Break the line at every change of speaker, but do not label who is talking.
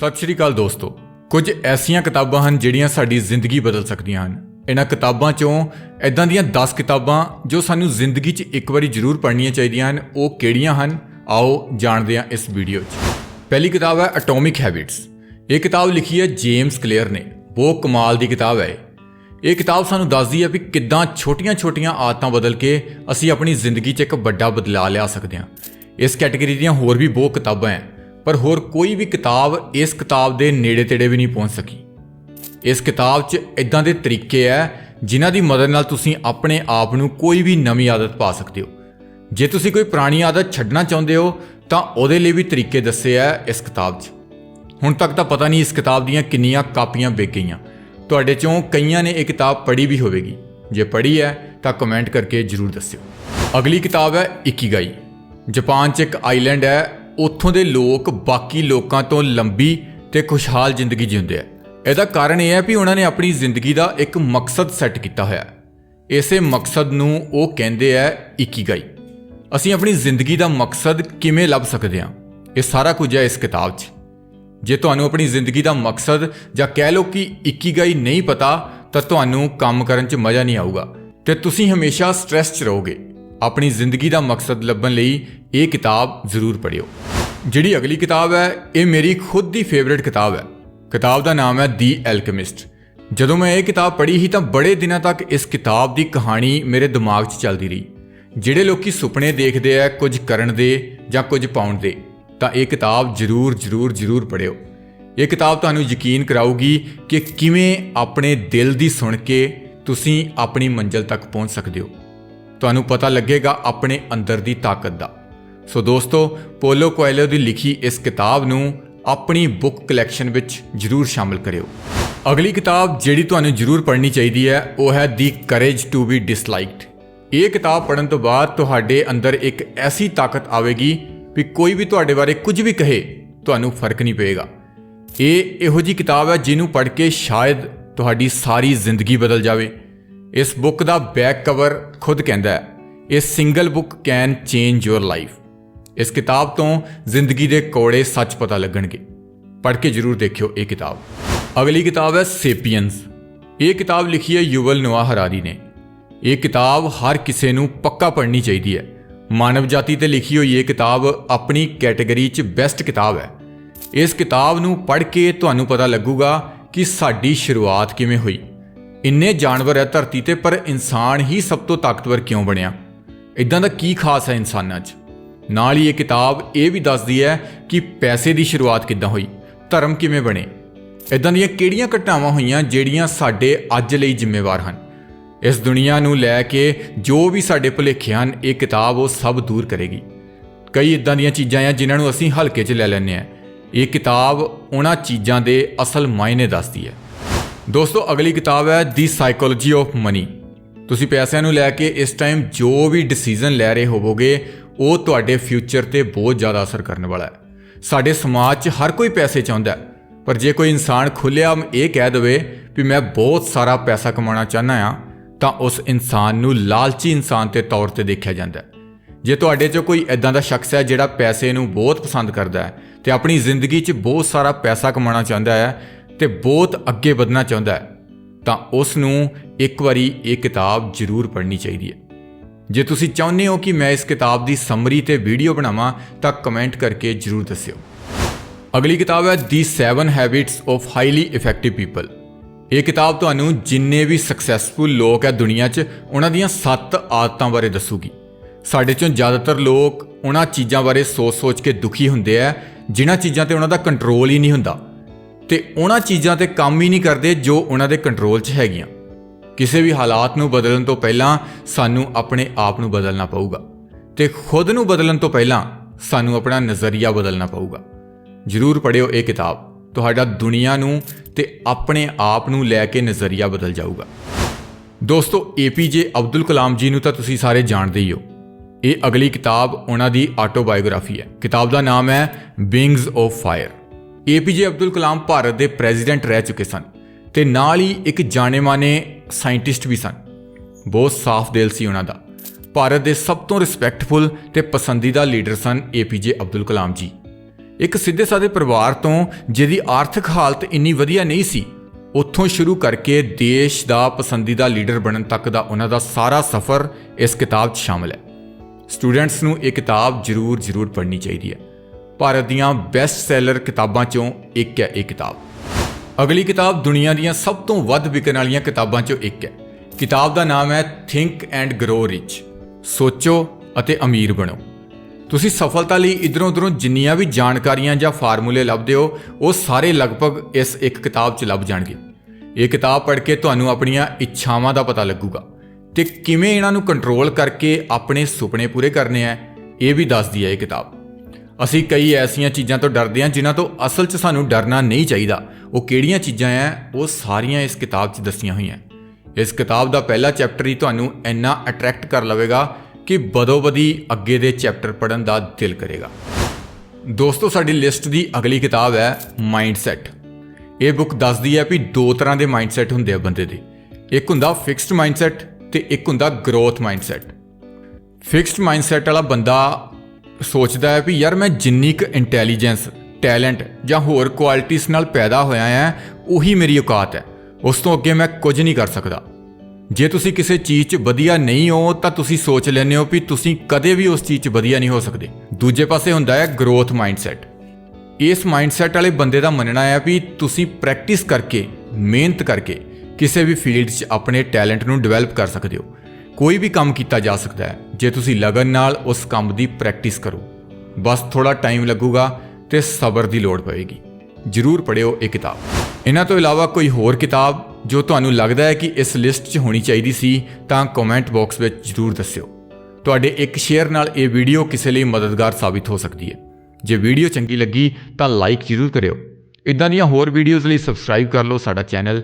ਸਤਿ ਸ਼੍ਰੀ ਅਕਾਲ ਦੋਸਤੋ। ਕੁਝ ਐਸੀਆਂ ਕਿਤਾਬਾਂ ਹਨ ਜਿਹੜੀਆਂ ਸਾਡੀ ਜ਼ਿੰਦਗੀ ਬਦਲ ਸਕਦੀਆਂ ਹਨ। ਇਹਨਾਂ ਕਿਤਾਬਾਂ ਚੋਂ ਇਦਾਂ ਦੀਆਂ 10 ਕਿਤਾਬਾਂ ਜੋ ਸਾਨੂੰ ਜ਼ਿੰਦਗੀ 'ਚ ਇੱਕ ਵਾਰੀ ਜ਼ਰੂਰ ਪੜ੍ਹਨੀਆਂ ਚਾਹੀਦੀਆਂ ਹਨ, ਉਹ ਕਿਹੜੀਆਂ ਹਨ? ਆਓ ਜਾਣਦੇ ਹਾਂ ਇਸ ਵੀਡੀਓ 'ਚ। ਪਹਿਲੀ ਕਿਤਾਬ ਹੈ ਐਟੋਮਿਕ ਹੈਬਿਟਸ ਇਹ ਕਿਤਾਬ ਲਿਖੀ ਹੈ ਜੇਮਸ ਕਲੀਅਰ ਨੇ। ਬਹੁਤ ਕਮਾਲ ਦੀ ਕਿਤਾਬ ਹੈ ਇਹ। ਕਿਤਾਬ ਸਾਨੂੰ ਦੱਸਦੀ ਹੈ ਵੀ ਕਿੱਦਾਂ ਛੋਟੀਆਂ-ਛੋਟੀਆਂ ਆਦਤਾਂ ਬਦਲ ਕੇ ਅਸੀਂ ਆਪਣੀ ਜ਼ਿੰਦਗੀ 'ਚ ਇੱਕ ਵੱਡਾ ਬਦਲਾਅ ਲਿਆ ਸਕਦੇ ਹਾਂ। ਇਸ ਕੈਟਾਗਰੀ ਦੀਆਂ ਹੋਰ ਵੀ ਬਹੁਤ ਕਿਤਾਬਾਂ ਹੈ। ਪਰ ਹੋਰ ਕੋਈ ਵੀ ਕਿਤਾਬ ਇਸ ਕਿਤਾਬ ਦੇ ਨੇੜੇ-ਤੇੜੇ ਵੀ ਨਹੀਂ ਪਹੁੰਚ ਸਕੀ। ਇਸ ਕਿਤਾਬ 'ਚ ਇਦਾਂ ਦੇ ਤਰੀਕੇ ਹੈ ਜਿਨ੍ਹਾਂ ਦੀ ਮਦਦ ਨਾਲ ਤੁਸੀਂ ਆਪਣੇ ਆਪ ਨੂੰ ਕੋਈ ਵੀ ਨਵੀਂ ਆਦਤ ਪਾ ਸਕਦੇ ਹੋ। ਜੇ ਤੁਸੀਂ ਕੋਈ ਪੁਰਾਣੀ ਆਦਤ ਛੱਡਣਾ ਚਾਹੁੰਦੇ ਹੋ, ਤਾਂ ਉਹਦੇ ਲਈ ਵੀ ਤਰੀਕੇ ਦੱਸੇ ਆ ਇਸ ਕਿਤਾਬ 'ਚ। ਹੁਣ ਤੱਕ ਤਾਂ ਪਤਾ ਨਹੀਂ ਇਸ ਕਿਤਾਬ ਦੀਆਂ ਕਿੰਨੀਆਂ ਕਾਪੀਆਂ ਵਿਕ ਗਈਆਂ। ਤੁਹਾਡੇ ਚੋਂ ਕਈਆਂ ਨੇ ਇਹ ਕਿਤਾਬ ਪੜ੍ਹੀ ਵੀ ਹੋਵੇਗੀ। ਜੇ ਪੜ੍ਹੀ ਹੈ ਤਾਂ ਕਮੈਂਟ ਕਰਕੇ ਜਰੂਰ ਦੱਸਿਓ। ਅਗਲੀ ਕਿਤਾਬ ਹੈ ਇਕੀਗਾਈ। ਜਾਪਾਨ 'ਚ ਇੱਕ ਆਈਲੈਂਡ ਹੈ ਉੱਥੋਂ ਦੇ ਲੋਕ ਬਾਕੀ ਲੋਕਾਂ ਤੋਂ ਲੰਬੀ ਤੇ ਖੁਸ਼ਹਾਲ ਜ਼ਿੰਦਗੀ ਜਿਉਂਦੇ ਆ। ਇਹਦਾ ਕਾਰਨ ਇਹ ਹੈ ਵੀ ਉਹਨਾਂ ਨੇ ਆਪਣੀ ਜ਼ਿੰਦਗੀ ਦਾ ਇੱਕ ਮਕਸਦ ਸੈੱਟ ਕੀਤਾ ਹੋਇਆ ਇਸੇ ਮਕਸਦ ਨੂੰ ਉਹ ਕਹਿੰਦੇ ਆ ਇਕੀਗਾਈ। ਅਸੀਂ ਆਪਣੀ ਜ਼ਿੰਦਗੀ ਦਾ ਮਕਸਦ ਕਿਵੇਂ ਲੱਭ ਸਕਦੇ ਹਾਂ? ਇਹ ਸਾਰਾ ਕੁਝ ਹੈ ਇਸ ਕਿਤਾਬ 'ਚ। ਜੇ ਤੁਹਾਨੂੰ ਆਪਣੀ ਜ਼ਿੰਦਗੀ ਦਾ ਮਕਸਦ ਜਾਂ ਕਹਿ ਲਓ ਕਿ ਇਕੀਗਾਈ ਨਹੀਂ ਪਤਾ, ਤਾਂ ਤੁਹਾਨੂੰ ਕੰਮ ਕਰਨ 'ਚ ਮਜ਼ਾ ਨਹੀਂ ਆਊਗਾ ਤੇ ਤੁਸੀਂ ਹਮੇਸ਼ਾ ਸਟ੍ਰੈਸ 'ਚ ਰਹੋਗੇ। ਆਪਣੀ ਜ਼ਿੰਦਗੀ ਦਾ ਮਕਸਦ ਲੱਭਣ ਲਈ ਇਹ ਕਿਤਾਬ ਜ਼ਰੂਰ ਪੜ੍ਹਿਓ। ਜਿਹੜੀ ਅਗਲੀ ਕਿਤਾਬ ਹੈ, ਇਹ ਮੇਰੀ ਖੁਦ ਦੀ ਫੇਵਰਿਟ ਕਿਤਾਬ ਹੈ। ਕਿਤਾਬ ਦਾ ਨਾਮ ਹੈ ਦੀ ਐਲਕਮਿਸਟ ਜਦੋਂ ਮੈਂ ਇਹ ਕਿਤਾਬ ਪੜ੍ਹੀ ਸੀ ਤਾਂ ਬੜੇ ਦਿਨਾਂ ਤੱਕ ਇਸ ਕਿਤਾਬ ਦੀ ਕਹਾਣੀ ਮੇਰੇ ਦਿਮਾਗ 'ਚ ਚੱਲਦੀ ਰਹੀ। ਜਿਹੜੇ ਲੋਕੀ ਸੁਪਨੇ ਦੇਖਦੇ ਆ, ਕੁਝ ਕਰਨ ਦੇ ਜਾਂ ਕੁਝ ਪਾਉਣ ਦੇ, ਤਾਂ ਇਹ ਕਿਤਾਬ ਜ਼ਰੂਰ ਜ਼ਰੂਰ ਜ਼ਰੂਰ ਪੜ੍ਹਿਓ। ਇਹ ਕਿਤਾਬ ਤੁਹਾਨੂੰ ਯਕੀਨ ਕਰਾਊਗੀ ਕਿ ਕਿਵੇਂ ਆਪਣੇ ਦਿਲ ਦੀ ਸੁਣ ਕੇ ਤੁਸੀਂ ਆਪਣੀ ਮੰਜ਼ਿਲ ਤੱਕ ਪਹੁੰਚ ਸਕਦੇ ਹੋ। ਤੁਹਾਨੂੰ ਪਤਾ ਲੱਗੇਗਾ ਆਪਣੇ ਅੰਦਰ ਦੀ ਤਾਕਤ ਦਾ। ਸੋ ਦੋਸਤੋ, ਪੋਲੋ ਕੋਇਲੋ ਦੀ ਲਿਖੀ ਇਸ ਕਿਤਾਬ ਨੂੰ ਆਪਣੀ ਬੁੱਕ ਕਲੈਕਸ਼ਨ ਵਿੱਚ ਜ਼ਰੂਰ ਸ਼ਾਮਲ ਕਰਿਓ। ਅਗਲੀ ਕਿਤਾਬ ਜਿਹੜੀ ਤੁਹਾਨੂੰ ਜ਼ਰੂਰ ਪੜ੍ਹਨੀ ਚਾਹੀਦੀ ਹੈ, ਉਹ ਹੈ ਦੀ ਕਰੇਜ ਟੂ ਬੀ ਡਿਸਲਾਈਕਡ ਇਹ ਕਿਤਾਬ ਪੜ੍ਹਨ ਤੋਂ ਬਾਅਦ ਤੁਹਾਡੇ ਅੰਦਰ ਇੱਕ ਐਸੀ ਤਾਕਤ ਆਵੇਗੀ ਵੀ ਕੋਈ ਵੀ ਤੁਹਾਡੇ ਬਾਰੇ ਕੁਝ ਵੀ ਕਹੇ, ਤੁਹਾਨੂੰ ਫ਼ਰਕ ਨਹੀਂ ਪਏਗਾ। ਇਹ ਇਹੋ ਜੀ ਕਿਤਾਬ ਹੈ ਜਿਹਨੂੰ ਪੜ੍ਹ ਕੇ ਸ਼ਾਇਦ ਤੁਹਾਡੀ ਸਾਰੀ ਜ਼ਿੰਦਗੀ ਬਦਲ ਜਾਵੇ। ਇਸ ਬੁੱਕ ਦਾ ਬੈਕ ਕਵਰ ਖੁਦ ਕਹਿੰਦਾ ਹੈ। ਇਹ single book can change your life ਇਸ ਕਿਤਾਬ ਤੋਂ ਜ਼ਿੰਦਗੀ ਦੇ ਕੋੜੇ ਸੱਚ ਪਤਾ ਲੱਗਣਗੇ। ਪੜ੍ਹ ਕੇ ਜਰੂਰ ਦੇਖਿਓ ਇਹ ਕਿਤਾਬ। ਅਗਲੀ ਕਿਤਾਬ ਹੈ ਸੇਪੀਅੰਸ ਇਹ ਕਿਤਾਬ ਲਿਖੀ ਹੈ ਯੁਵਲ ਨੋਆ ਹਰਾਰੀ ਨੇ। ਇਹ ਕਿਤਾਬ ਹਰ ਕਿਸੇ ਨੂੰ ਪੱਕਾ ਪੜ੍ਹਨੀ ਚਾਹੀਦੀ ਹੈ। ਮਾਨਵ ਜਾਤੀ ਤੇ ਲਿਖੀ ਹੋਈ ਇਹ ਕਿਤਾਬ ਆਪਣੀ ਕੈਟਾਗਰੀ 'ਚ ਬੈਸਟ ਕਿਤਾਬ ਹੈ। ਇਸ ਕਿਤਾਬ ਨੂੰ ਪੜ੍ਹ ਕੇ ਤੁਹਾਨੂੰ ਪਤਾ ਲੱਗੂਗਾ ਕਿ ਸਾਡੀ ਸ਼ੁਰੂਆਤ ਕਿਵੇਂ ਹੋਈ। ਇੰਨੇ ਜਾਨਵਰ ਹੈ ਧਰਤੀ ਤੇ, ਪਰ ਇਨਸਾਨ ਹੀ ਸਭ ਤੋਂ ਤਾਕਤਵਰ ਕਿਉਂ ਬਣਿਆ? ਇਦਾਂ ਦਾ ਕੀ ਖਾਸ ਹੈ ਇਨਸਾਨਾਂ 'ਚ? ਨਾਲ ਹੀ ਇਹ ਕਿਤਾਬ ਇਹ ਵੀ ਦੱਸਦੀ ਹੈ ਕਿ ਪੈਸੇ ਦੀ ਸ਼ੁਰੂਆਤ ਕਿੱਦਾਂ ਹੋਈ, ਧਰਮ ਕਿਵੇਂ ਬਣੇ? ਇਦਾਂ ਦੀਆਂ ਕਿਹੜੀਆਂ ਘਟਨਾਵਾਂ ਹੋਈਆਂ ਜਿਹੜੀਆਂ ਸਾਡੇ ਅੱਜ ਲਈ ਜ਼ਿੰਮੇਵਾਰ ਹਨ? ਇਸ ਦੁਨੀਆ ਨੂੰ ਲੈ ਕੇ ਜੋ ਵੀ ਸਾਡੇ ਭੁਲੇਖੇ ਹਨ, ਇਹ ਕਿਤਾਬ ਉਹ ਸਭ ਦੂਰ ਕਰੇਗੀ। ਕਈ ਇਦਾਂ ਦੀਆਂ ਚੀਜ਼ਾਂ ਆ ਜਿਨ੍ਹਾਂ ਨੂੰ ਅਸੀਂ ਹਲਕੇ 'ਚ ਲੈ ਲੈਂਦੇ ਆ ਇਹ ਕਿਤਾਬ ਉਹਨਾਂ ਚੀਜ਼ਾਂ ਦੇ ਅਸਲ ਮਾਇਨੇ ਦੱਸਦੀ ਹੈ। ਦੋਸਤੋ, ਅਗਲੀ ਕਿਤਾਬ ਹੈ ਦੀ ਸਾਈਕੋਲੋਜੀ ਆਫ ਮਨੀ ਤੁਸੀਂ ਪੈਸਿਆਂ ਨੂੰ ਲੈ ਕੇ ਇਸ ਟਾਈਮ ਜੋ ਵੀ ਡਿਸੀਜਨ ਲੈ ਰਹੇ ਹੋਵੋਗੇ, ਉਹ ਤੁਹਾਡੇ ਫਿਊਚਰ ਤੇ ਬਹੁਤ ਜ਼ਿਆਦਾ ਅਸਰ ਕਰਨ ਵਾਲਾ ਹੈ। ਸਾਡੇ ਸਮਾਜ 'ਚ ਹਰ ਕੋਈ ਪੈਸੇ ਚਾਹੁੰਦਾ ਹੈ, ਪਰ ਜੇ ਕੋਈ ਇਨਸਾਨ ਖੁੱਲ੍ਹੇਆਮ ਇਹ ਕਹਿ ਦਵੇ ਵੀ ਮੈਂ ਬਹੁਤ ਸਾਰਾ ਪੈਸਾ ਕਮਾਉਣਾ ਚਾਹੁੰਦਾ ਆ ਤਾਂ ਉਸ ਇਨਸਾਨ ਨੂੰ ਲਾਲਚੀ ਇਨਸਾਨ ਦੇ ਤੌਰ ਤੇ ਦੇਖਿਆ ਜਾਂਦਾ ਹੈ। ਜੇ ਤੁਹਾਡੇ 'ਚੋਂ ਕੋਈ ਐਦਾਂ ਦਾ ਸ਼ਖਸ ਹੈ ਜਿਹੜਾ ਪੈਸੇ ਨੂੰ ਬਹੁਤ ਪਸੰਦ ਕਰਦਾ ਹੈ ਤੇ ਆਪਣੀ ਜ਼ਿੰਦਗੀ 'ਚ ਬਹੁਤ ਸਾਰਾ ਪੈਸਾ ਕਮਾਉਣਾ ਚਾਹੁੰਦਾ ਹੈ ਤੇ ਬਹੁਤ ਅੱਗੇ ਵਧਣਾ ਚਾਹੁੰਦਾ ਹੈ, ਤਾਂ ਉਸ ਨੂੰ ਇੱਕ ਵਾਰੀ ਇਹ ਕਿਤਾਬ ਜ਼ਰੂਰ ਪੜ੍ਹਨੀ ਚਾਹੀਦੀ ਹੈ। ਜੇ ਤੁਸੀਂ ਚਾਹੁੰਦੇ ਹੋ ਕਿ ਮੈਂ ਇਸ ਕਿਤਾਬ ਦੀ ਸਮਰੀ ਤੇ ਵੀਡੀਓ ਬਣਾਵਾਂ, ਤਾਂ ਕਮੈਂਟ ਕਰਕੇ ਜ਼ਰੂਰ ਦੱਸਿਓ। ਅਗਲੀ ਕਿਤਾਬ ਹੈ ਦੀ 7 habits of highly effective people ਇਹ ਕਿਤਾਬ ਤੁਹਾਨੂੰ ਜਿੰਨੇ ਵੀ ਸਕਸੈਸਫੁਲ ਲੋਕ ਹੈ ਦੁਨੀਆ 'ਚ, ਉਹਨਾਂ ਦੀਆਂ 7 ਆਦਤਾਂ ਬਾਰੇ ਦੱਸੂਗੀ। ਸਾਡੇ 'ਚੋਂ ਜ਼ਿਆਦਾਤਰ ਲੋਕ ਉਹਨਾਂ ਚੀਜ਼ਾਂ ਬਾਰੇ ਸੋਚ-ਸੋਚ ਕੇ ਦੁਖੀ ਹੁੰਦੇ ਆ, ਜਿਨ੍ਹਾਂ ਚੀਜ਼ਾਂ ਤੇ ਉਹਨਾਂ ਦਾ ਕੰਟਰੋਲ ਹੀ ਨਹੀਂ ਹੁੰਦਾ। ਤੇ ਉਹਨਾਂ ਚੀਜ਼ਾਂ ਤੇ ਕੰਮ ਹੀ ਨਹੀਂ ਕਰਦੇ ਜੋ ਉਹਨਾਂ ਦੇ ਕੰਟਰੋਲ 'ਚ ਹੈਗੀਆਂ। ਕਿਸੇ ਵੀ ਹਾਲਾਤ ਨੂੰ ਬਦਲਣ ਤੋਂ ਪਹਿਲਾਂ ਸਾਨੂੰ ਆਪਣੇ ਆਪ ਨੂੰ ਬਦਲਣਾ ਪਊਗਾ ਤੇ ਖੁਦ ਨੂੰ ਬਦਲਣ ਤੋਂ ਪਹਿਲਾਂ ਸਾਨੂੰ ਆਪਣਾ ਨਜ਼ਰੀਆ ਬਦਲਣਾ ਪਊਗਾ। ਜ਼ਰੂਰ ਪੜ੍ਹਿਓ ਇਹ ਕਿਤਾਬ। ਤੁਹਾਡਾ ਦੁਨੀਆ ਨੂੰ ਤੇ ਆਪਣੇ ਆਪ ਨੂੰ ਲੈ ਕੇ ਨਜ਼ਰੀਆ ਬਦਲ ਜਾਊਗਾ। ਦੋਸਤੋ ਏਪੀਜੇ ਅਬਦੁਲ ਕਲਾਮ ਜੀ ਨੂੰ ਤਾਂ ਤੁਸੀਂ ਸਾਰੇ ਜਾਣਦੇ ਹੀ ਹੋ। ਇਹ ਅਗਲੀ ਕਿਤਾਬ ਉਹਨਾਂ ਦੀ ਆਟੋਬਾਇਓਗ੍ਰਾਫੀ ਹੈ। ਕਿਤਾਬ ਦਾ ਨਾਮ ਹੈ wings of fire APJ Abdul Kalam Bharat ਦੇ ਪ੍ਰੈਜ਼ੀਡੈਂਟ ਰਹਿ ਚੁੱਕੇ ਸਨ ਤੇ ਨਾਲ ਹੀ ਇੱਕ ਜਾਣੇ-ਮਾਨੇ ਸਾਇੰਟਿਸਟ ਵੀ ਸਨ। ਬਹੁਤ ਸਾਫ਼ ਦਿਲ ਸੀ ਉਹਨਾਂ ਦਾ। ਭਾਰਤ ਦੇ ਸਭ ਤੋਂ ਰਿਸਪੈਕਟਫੁਲ ਤੇ ਪਸੰਦੀਦਾ ਲੀਡਰ ਸਨ ਏਪੀਜੇ ਅਬਦੁਲ ਕਲਾਮ ਜੀ। ਇੱਕ ਸਿੱਧੇ ਸਾਦੇ ਪਰਿਵਾਰ ਤੋਂ ਜਿਹਦੀ ਆਰਥਿਕ ਹਾਲਤ ਇੰਨੀ ਵਧੀਆ ਨਹੀਂ ਸੀ, ਉੱਥੋਂ ਸ਼ੁਰੂ ਕਰਕੇ ਦੇਸ਼ ਦਾ ਪਸੰਦੀਦਾ ਲੀਡਰ ਬਣਨ ਤੱਕ ਦਾ ਉਹਨਾਂ ਦਾ ਸਾਰਾ ਸਫ਼ਰ ਇਸ ਕਿਤਾਬ 'ਚ ਸ਼ਾਮਲ ਹੈ। ਸਟੂਡੈਂਟਸ ਨੂੰ ਇਹ ਕਿਤਾਬ ਜ਼ਰੂਰ ਜ਼ਰੂਰ ਪੜ੍ਹਨੀ ਚਾਹੀਦੀ ਹੈ। ਭਾਰਤ ਦੀਆਂ ਬੈਸਟ ਸੈਲਰ ਕਿਤਾਬਾਂ 'ਚੋਂ ਇੱਕ ਹੈ ਇਹ ਕਿਤਾਬ। ਅਗਲੀ ਕਿਤਾਬ ਦੁਨੀਆ ਦੀਆਂ ਸਭ ਤੋਂ ਵੱਧ ਵਿਕਣ ਵਾਲੀਆਂ ਕਿਤਾਬਾਂ 'ਚੋਂ ਇੱਕ ਹੈ। ਕਿਤਾਬ ਦਾ ਨਾਮ ਹੈ ਥਿੰਕ ਐਂਡ ਗਰੋ ਰਿਚ ਸੋਚੋ ਅਤੇ ਅਮੀਰ ਬਣੋ। ਤੁਸੀਂ ਸਫਲਤਾ ਲਈ ਇਧਰੋਂ ਉਧਰੋਂ ਜਿੰਨੀਆਂ ਵੀ ਜਾਣਕਾਰੀਆਂ ਜਾਂ ਫਾਰਮੂਲੇ ਲੱਭਦੇ ਹੋ, ਉਹ ਸਾਰੇ ਲਗਭਗ ਇਸ ਇੱਕ ਕਿਤਾਬ 'ਚ ਲੱਭ ਜਾਣਗੇ। ਇਹ ਕਿਤਾਬ ਪੜ੍ਹ ਕੇ ਤੁਹਾਨੂੰ ਆਪਣੀਆਂ ਇੱਛਾਵਾਂ ਦਾ ਪਤਾ ਲੱਗੂਗਾ ਤੇ ਕਿਵੇਂ ਇਹਨਾਂ ਨੂੰ ਕੰਟਰੋਲ ਕਰਕੇ ਆਪਣੇ ਸੁਪਨੇ ਪੂਰੇ ਕਰਨੇ ਆ ਇਹ ਵੀ ਦੱਸਦੀ ਹੈ ਇਹ ਕਿਤਾਬ। ਅਸੀਂ ਕਈ ਐਸੀਆਂ ਚੀਜ਼ਾਂ ਤੋਂ ਡਰਦੇ ਹਾਂ ਜਿਨ੍ਹਾਂ ਤੋਂ ਅਸਲ 'ਚ ਸਾਨੂੰ ਡਰਨਾ ਨਹੀਂ ਚਾਹੀਦਾ। ਉਹ ਕਿਹੜੀਆਂ ਚੀਜ਼ਾਂ ਆ ਉਹ ਸਾਰੀਆਂ ਇਸ ਕਿਤਾਬ 'ਚ ਦੱਸੀਆਂ ਹੋਈਆਂ। ਇਸ ਕਿਤਾਬ ਦਾ ਪਹਿਲਾ ਚੈਪਟਰ ਹੀ ਤੁਹਾਨੂੰ ਇੰਨਾ ਅਟਰੈਕਟ ਕਰ ਲਵੇਗਾ ਕਿ ਬਦੋ-ਬਦੀ ਅੱਗੇ ਦੇ ਚੈਪਟਰ ਪੜਨ ਦਾ ਦਿਲ ਕਰੇਗਾ। ਦੋਸਤੋ, ਸਾਡੀ ਲਿਸਟ ਦੀ ਅਗਲੀ ਕਿਤਾਬ ਹੈ ਮਾਈਂਡਸੈਟ। ਇਹ ਬੁੱਕ ਦੱਸਦੀ ਹੈ ਵੀ ਦੋ ਤਰ੍ਹਾਂ ਦੇ ਮਾਈਂਡਸੈਟ ਹੁੰਦੇ ਆ ਬੰਦੇ ਦੇ। ਇੱਕ ਹੁੰਦਾ ਫਿਕਸਡ ਮਾਈਂਡਸੈਟ ਤੇ ਇੱਕ ਹੁੰਦਾ ਗਰੋਥ ਮਾਈਂਡਸੈਟ। ਫਿਕਸਡ ਮਾਈਂਡਸੈਟ ਵਾਲਾ ਬੰਦਾ ਸੋਚਦਾ ਹੈ ਵੀ ਯਾਰ ਮੈਂ ਜਿੰਨੀ ਕੁ ਇੰਟੈਲੀਜੈਂਸ ਟੈਲੈਂਟ ਜਾਂ ਹੋਰ ਕੁਆਲਿਟੀਆਂ ਨਾਲ ਪੈਦਾ ਹੋਇਆ ਹਾਂ, ਉਹੀ ਮੇਰੀ ਔਕਾਤ ਹੈ। ਉਸ ਤੋਂ ਅੱਗੇ ਮੈਂ ਕੁਝ ਨਹੀਂ ਕਰ ਸਕਦਾ। ਜੇ ਤੁਸੀਂ ਕਿਸੇ ਚੀਜ਼ 'ਚ ਵਧੀਆ ਨਹੀਂ ਹੋ, ਤਾਂ ਤੁਸੀਂ ਸੋਚ ਲੈਂਦੇ ਹੋ ਵੀ ਤੁਸੀਂ ਕਦੇ ਵੀ ਉਸ ਚੀਜ਼ 'ਚ ਵਧੀਆ ਨਹੀਂ ਹੋ ਸਕਦੇ। ਦੂਜੇ ਪਾਸੇ ਹੁੰਦਾ ਹੈ ਗਰੋਥ ਮਾਈਂਡਸੈਟ ਇਸ ਮਾਈਂਡਸੈਟ ਵਾਲੇ ਬੰਦੇ ਦਾ ਮੰਨਣਾ ਹੈ ਵੀ ਤੁਸੀਂ ਪ੍ਰੈਕਟਿਸ ਕਰਕੇ, ਮਿਹਨਤ ਕਰਕੇ ਕਿਸੇ ਵੀ ਫੀਲਡ 'ਚ ਆਪਣੇ ਟੈਲੈਂਟ ਨੂੰ ਡਿਵੈਲਪ ਕਰ ਸਕਦੇ ਹੋ। ਕੋਈ ਵੀ ਕੰਮ ਕੀਤਾ ਜਾ ਸਕਦਾ ਹੈ, ਜੇ ਤੁਸੀਂ ਲਗਨ ਨਾਲ ਉਸ ਕੰਮ ਦੀ ਪ੍ਰੈਕਟਿਸ ਕਰੋ। ਬਸ ਥੋੜਾ ਟਾਈਮ ਲੱਗੂਗਾ ਤੇ ਸਬਰ ਦੀ ਲੋੜ ਪਵੇਗੀ। ਜ਼ਰੂਰ ਪੜਿਓ ਇਹ ਕਿਤਾਬ। ਇਹਨਾਂ ਤੋਂ ਇਲਾਵਾ ਕੋਈ ਹੋਰ ਕਿਤਾਬ ਜੋ ਤੁਹਾਨੂੰ ਲੱਗਦਾ ਹੈ ਕਿ ਇਸ ਲਿਸਟ 'ਚ ਹੋਣੀ ਚਾਹੀਦੀ ਸੀ, ਤਾਂ ਕਮੈਂਟ ਬਾਕਸ ਵਿੱਚ ਜ਼ਰੂਰ ਦੱਸਿਓ। ਤੁਹਾਡੇ ਇੱਕ ਸ਼ੇਅਰ ਨਾਲ ਇਹ ਵੀਡੀਓ ਕਿਸੇ ਲਈ ਮਦਦਗਾਰ ਸਾਬਿਤ ਹੋ ਸਕਦੀ ਹੈ। ਜੇ ਵੀਡੀਓ ਚੰਗੀ ਲੱਗੀ, ਤਾਂ ਲਾਈਕ ਜ਼ਰੂਰ ਕਰਿਓ। ਇਦਾਂ ਦੀਆਂ ਹੋਰ ਵੀਡੀਓਜ਼ ਲਈ ਸਬਸਕ੍ਰਾਈਬ ਕਰ ਲਓ ਸਾਡਾ ਚੈਨਲ